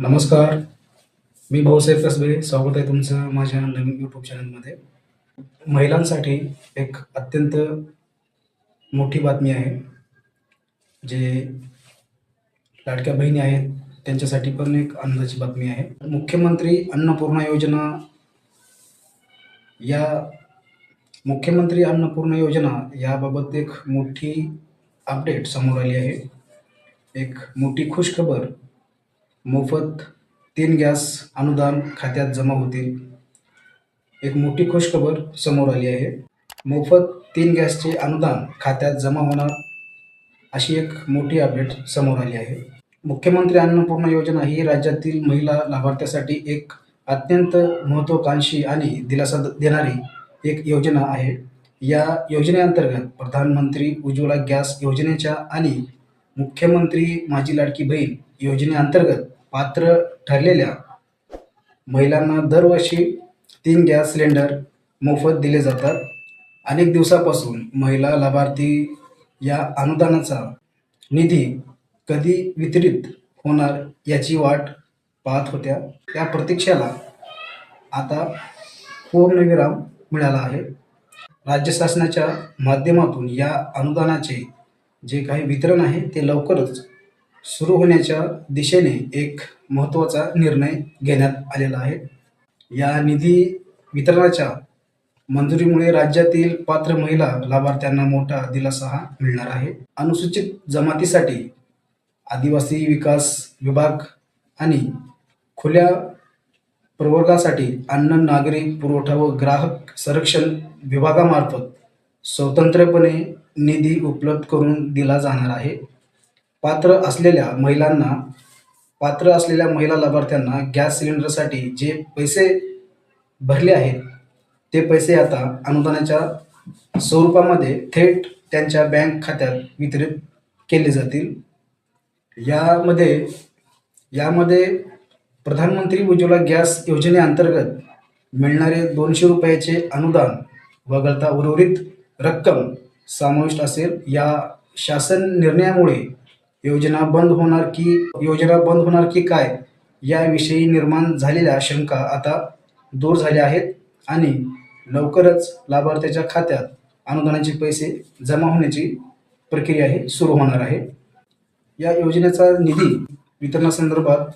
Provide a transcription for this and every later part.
नमस्कार. मी भाऊसाहेब कसबे. स्वागत आहे तुमचं माझ्या नवीन यूट्यूब चॅनलमध्ये महिलांसाठी एक अत्यंत मोठी बातमी आहे. जे लाडक्या बहिणी आहेत त्यांच्यासाठी पण एक आनंदाची बातमी आहे. मुख्यमंत्री अन्नपूर्णा योजना या मुख्यमंत्री अन्नपूर्णा योजना याबाबत एक मोठी अपडेट समोर आली आहे. एक मोठी खुशखबर मोफत तीन गॅस अनुदान खात्यात जमा होतील. एक मोठी खुशखबर समोर आली आहे. मोफत तीन गॅसचे अनुदान खात्यात जमा होणार अशी एक मोठी अपडेट समोर आली आहे. मुख्यमंत्री अन्नपूर्णा योजना ही राज्यातील महिला लाभार्थ्यासाठी एक अत्यंत महत्त्वाकांक्षी आणि दिलासा द- देणारी एक योजना आहे. या योजनेअंतर्गत प्रधानमंत्री उज्ज्वला गॅस योजनेच्या आणि मुख्यमंत्री माझी लाडकी बहीण योजनेअंतर्गत पात्र ठरलेल्या महिलांना दरवर्षी तीन गॅस सिलेंडर मोफत दिले जातात. अनेक दिवसापासून महिला लाभार्थी या अनुदानाचा निधी कधी वितरित होणार याची वाट पाहत होत्या. त्या प्रतीक्षेला आता पूर्णविराम मिळाला आहे. राज्य शासनाच्या माध्यमातून या अनुदानाचे जे काही वितरण आहे ते लवकरच सुरू होण्याच्या दिशेने एक महत्त्वाचा निर्णय घेण्यात आलेला आहे. या निधी वितरणाच्या मंजुरीमुळे राज्यातील पात्र महिला लाभार्थ्यांना मोठा दिलासा मिळणार आहे. अनुसूचित जमातीसाठी आदिवासी विकास विभाग आणि खुल्या प्रवर्गासाठी अन्न नागरी पुरवठा व ग्राहक संरक्षण विभागामार्फत स्वतंत्रपणे निधी उपलब्ध करून दिला जाणार आहे. पात्र असलेल्या महिलांना पात्र असलेल्या महिला लाभार्थ्यांना गॅस सिलेंडरसाठी जे पैसे भरले आहेत ते पैसे आता अनुदानाच्या स्वरूपामध्ये थेट त्यांच्या बँक खात्यात वितरित केले जातील. यामध्ये यामध्ये प्रधानमंत्री उज्ज्वला गॅस योजनेअंतर्गत मिळणारे दोनशे रुपयाचे अनुदान वगळता उर्वरित रक्कम समाविष्ट असेल. या शासन निर्णयामुळे योजना बंद होणार की योजना बंद होणार की काय याविषयी निर्माण झालेल्या शंका आता दूर झाल्या आहेत आणि लवकरच लाभार्थ्याच्या खात्यात अनुदानाचे पैसे जमा होण्याची प्रक्रिया ही सुरू होणार आहे. या योजनेचा निधी वितरणासंदर्भात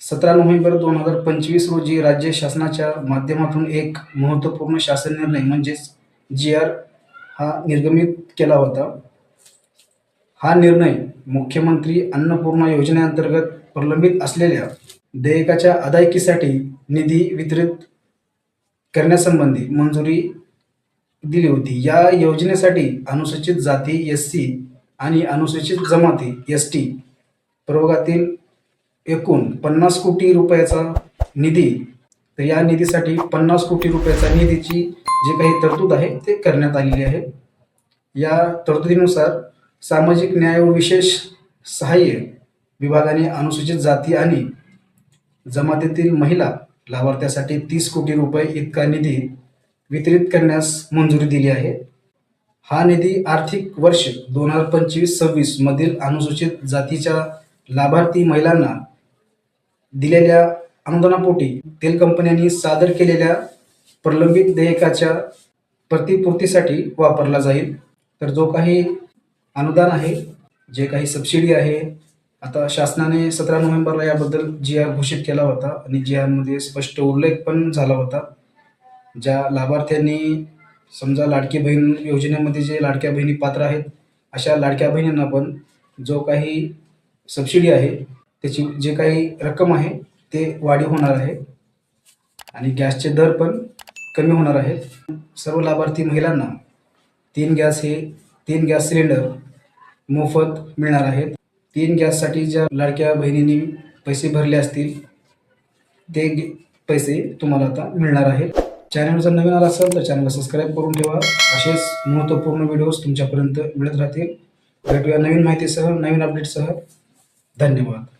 सतरा नोव्हेंबर दोन हजार पंचवीस रोजी राज्य शासनाच्या माध्यमातून एक महत्त्वपूर्ण शासन निर्णय म्हणजेच जी आर हा निर्गमित केला होता. हा निर्णय मुख्यमंत्री अन्नपूर्णा योजनेअंतर्गत प्रलंबित असलेल्या देयकाच्या अदायकीसाठी निधी वितरित करण्यासंबंधी मंजुरी दिली होती. या योजनेसाठी अनुसूचित जाती एस सी आणि अनुसूचित जमाती एस टी प्रवर्गातील एकूण पन्नास कोटी रुपयाचा निधी तर या निधीसाठी पन्नास कोटी रुपयाचा निधीची जी काही तरतूद आहे ते करण्यात आलेली आहे. या तरतुदीनुसार सामाजिक न्याय व विशेष सहाय्य विभागाने अनुसूचित जाती आणि जमातीतील महिला लाभार्थ्यासाठी तीस कोटी रुपये इतका निधी वितरित करण्यास मंजुरी दिली आहे. हा निधी आर्थिक वर्ष दोन हजार पंचवीस सव्वीस मधील अनुसूचित जातीच्या लाभार्थी महिलांना दिलेल्या अनुदानापोटी तेल कंपन्यांनी सादर केलेल्या प्रलंबित देयकाच्या प्रतिपूर्तीसाठी वापरला जाईल. तर जो काही अनुदान आहे जे काही सबसिडी आहे. आता शासनाने सतरा नोव्हेंबरला याबद्दल जी आर घोषित केला होता आणि जी आरमध्ये स्पष्ट उल्लेख पण झाला होता. ज्या लाभार्थ्यांनी समजा लाडकी बहीण योजनेमध्ये जे लाडक्या बहिणी पात्र आहेत अशा लाडक्या बहिणींना पण जो काही सबसिडी आहे त्याची जे काही रक्कम आहे ते वाढीव होणार आहे. आणि गॅसचे दर पण कमी होणार आहेत. सर्व लाभार्थी महिलांना तीन गॅस हे तीन गॅस सिलेंडर मोफत मिळणार आहेत. तीन गॅससाठी ज्या लाडक्या बहिणींनी पैसे भरले असतील ते पैसे तुम्हाला आता मिळणार आहेत. चॅनल जर नवीन आला असेल तर चॅनलला सबस्क्राईब करून ठेवा. असेच महत्त्वपूर्ण व्हिडिओज तुमच्यापर्यंत मिळत राहतील. भेटूया नवीन माहितीसह नवीन अपडेटसह धन्यवाद.